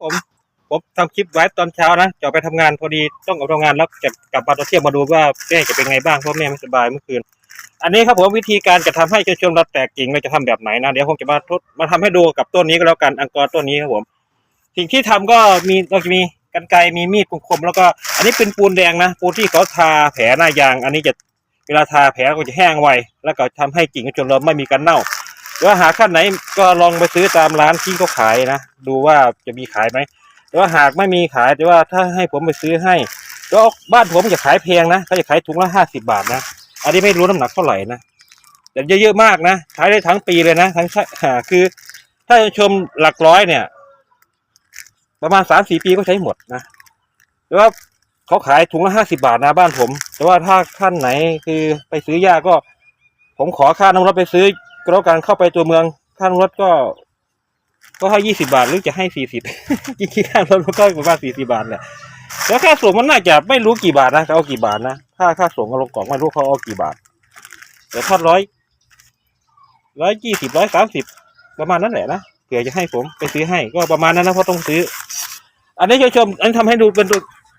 ผมผมทำคลิปไว้ตอนเช้านะจะออกไปทำงานพอดีต้องออกทำงานแล้วจะกลับมาตอนเที่ยงมาดูว่าแม่จะเป็นไงบ้างเพราะแม่ไม่สบายเมื่อคืน อันนี้ครับผมวิธีการจะทำให้ชมเราแตกกิ่งเราจะทำแบบไหนนะเดี๋ยวผมจะมาทดมาทำให้ดูกับต้นนี้ก็แล้วกันอังกอร์ต้นนี้ครับผม สิ่งที่ทำก็มีเราจะมีกันไกมีมีดคมๆแล้วก็ อันนี้เป็นปูนแดงนะปูนที่เขาทาแผลหน้ายาง อันนี้จะเวลาทาแผลก็จะแห้งไวแล้วก็ทำให้กิ่งชนเราไม่มีการเน่า ว่าหาขั้นไหนก็ลองไปซื้อตามร้านที่เขาขายนะดูว่าจะมีขายไหมแต่ว่าหากไม่มีขายแต่ว่าถ้าให้ผมไปซื้อให้ก็บ้านผมจะขายแพงนะเขาจะขายถุงละห้าสิบาทนะอันนี้ไม่รู้น้ำหนักเท่าไหร่นะแต่เยอะๆมากนะขายได้ทั้งปีเลยนะทั้งคือ ถ้าชมหลักร้อยเนี่ย ประมาณสามสี่ปีก็ใช้หมดนะแต่ว่าเขาขายถุงละห้าสิบาทนะบ้านผม แต่ว่าถ้าท่านไหนคือไปซื้อยาก็ ผมขอค่าน้ำรถไปซื้อ แล้วกันเข้าไปตัวเมืองค่านรถก็ ก็ให้ยี่สิบาทหรือจะให้สี่สิบจริงๆค่ารถมันก็ประมาณสี่สิบาทแหละแล้วค่าส่งมันน่าจะไม่รู้กี่บาทนะเขาเอากี่บาทนะค่าค่าส่งกับลงกล่องไม่รู้เขาเอากี่บาท แต่ถ้าร้อยร้อยยี่สิบร้อยสามสิบประมาณนั้นแหละนะเผื่อจะให้ผมไปซื้อให้ก็ประมาณนั้นนะเพราะต้องซื้อ อันนี้ชมอันนี้ทำให้ดูเป็น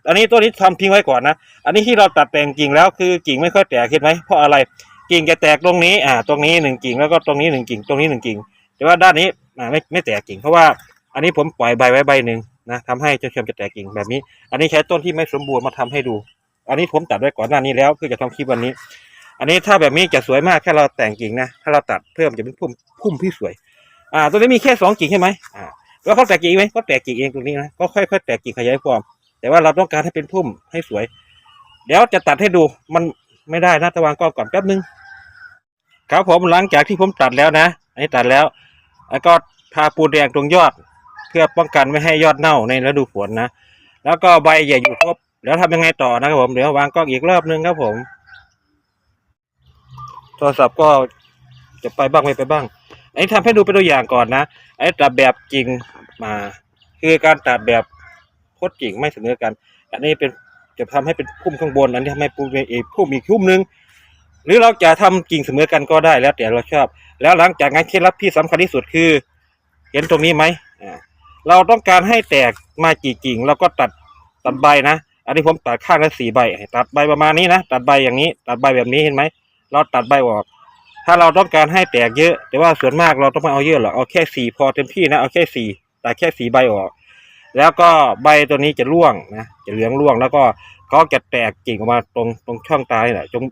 อันนี้ตัวนี้ทำทิ้งไว้ก่อนนะอันนี้ที่เราตัดแต่งกิ่งแล้วคือกิ่งไม่ค่อยแตกเห็นไหมเพราะอะไร กิ่งจะแตกตรงนี้อ่าตรงนี้หนึ่งกิ่งแล้วก็ตรงนี้หนึ่งกิ่งตรงนี้หนึ่งกิ่ง แต่ว่าด้านนี้อ่าไม่ไม่แตกกิ่ง เพราะว่าอันนี้ผมปล่อยใบไว้ใบหนึ่งนะทำให้เจ้าเชื่อมจะแตกกิ่งแบบนี้ อันนี้ใช้ต้นที่ไม่สมบูรณ์มาทำให้ดู อันนี้ผมตัดไว้ก่อนหน้านี้แล้วเพื่อจะทำคลิปวันนี้ อันนี้ถ้าแบบนี้จะสวยมากแค่เราแต่งกิ่งนะถ้าเราตัดเพิ่มจะเป็นพุ่มพุ่มที่สวย อ่าตัวนี้มีแค่สองกิ่งใช่ไหมอ่าแล้วเขาแตกกิ่งไหมเขาแตกกิ่งเองตรงนี้นะก็ค่อยๆแตกกิ่งขยายฟอร์มแต่ว่าเราต้องการให้เป็นพุ่มให้สวย เดี๋ยวจะตัดให้ดูมัน ไม่ได้นะตะวางกล้องก่อนแป๊บนึงครับผมหลังจากที่ผมตัดแล้วนะอันนี้ตัดแล้ว แล้วก็ทาปูนแดงตรงยอด เพื่อป้องกันไม่ให้ยอดเน่าในฤดูฝนนะแล้วก็ใบอย่อยู่ครบแล้วทำยังไงต่อนะครับผมเดี๋ยววางกล้องอีกรอบนึงครับผม โทรศัพท์ก็จะไปบ้างไม่ไปบ้าง อันนี้ทำให้ดูเป็นตัวอย่างก่อนนะไอ้ตัดแบบจริงมา คือการตัดแบบโคตรจริงไม่เสมอกัน อันนี้เป็น จะทำให้เป็นพุ่มข้างบน อันนี้ทำให้พุ่มอีกพุ่มอีกพุ่มหนึ่งหรือเราจะทำกิ่งเสมอกันก็ได้แล้วแต่เราชอบ แล้วหลังจากนั้นเคล็ดลับที่สำคัญที่สุดคือ เห็นตรงนี้ไหมอ่าเราต้องการให้แตกมากี่กิ่งเราก็ตัดตัดใบนะอันนี้ผมตัดข้างละสี่ใบ ตัดใบประมาณนี้นะตัดใบอย่างนี้ ตัดใบแบบนี้เห็นไหมเราตัดใบออก ถ้าเราต้องการให้แตกเยอะ แต่ว่าส่วนมากเราต้องไม่เอาเยอะหรอกเอาแค่สี่พอเต็มที่นะเอาแค่สี่ตัดแค่สี่ใบออก แล้วก็ใบตัวนี้จะร่วงนะจะเหลืองร่วง แล้วก็เขาจะแตกกิ่งออกมาตรงตรงช่องตานี่แหละตรง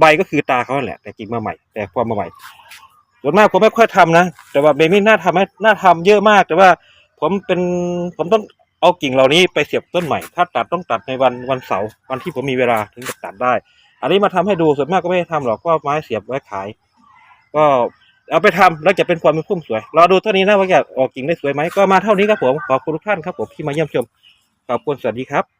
ใบก็คือตาเขาแหละแต่กิ่งมาใหม่ แตกฟอร์มมาใหม่ส่วนมากผมไม่ค่อยทำนะ แต่ว่าเบมี่น่าทำให้น่าทำเยอะมาก แต่ว่าผมเป็นผมต้องเอากิ่งเหล่านี้ไปเสียบต้นใหม่ ถ้าตัดต้องตัดในวันวันเสาร์วันที่ผมมีเวลาถึงจะตัดได้ อันนี้มาทำให้ดูส่วนมากก็ไม่ได้ทำหรอกก็ไม้เสียบไว้ขาย ก็ เอาไปทำแล้วจะเป็นความเป็นพุ่มสวยรอดูเท่านี้นะว่าจะออกกิ่งได้สวยไหมก็มาเท่านี้ครับผมขอบคุณทุกท่านครับผมที่มาเยี่ยมชมขอบคุณสวัสดีครับ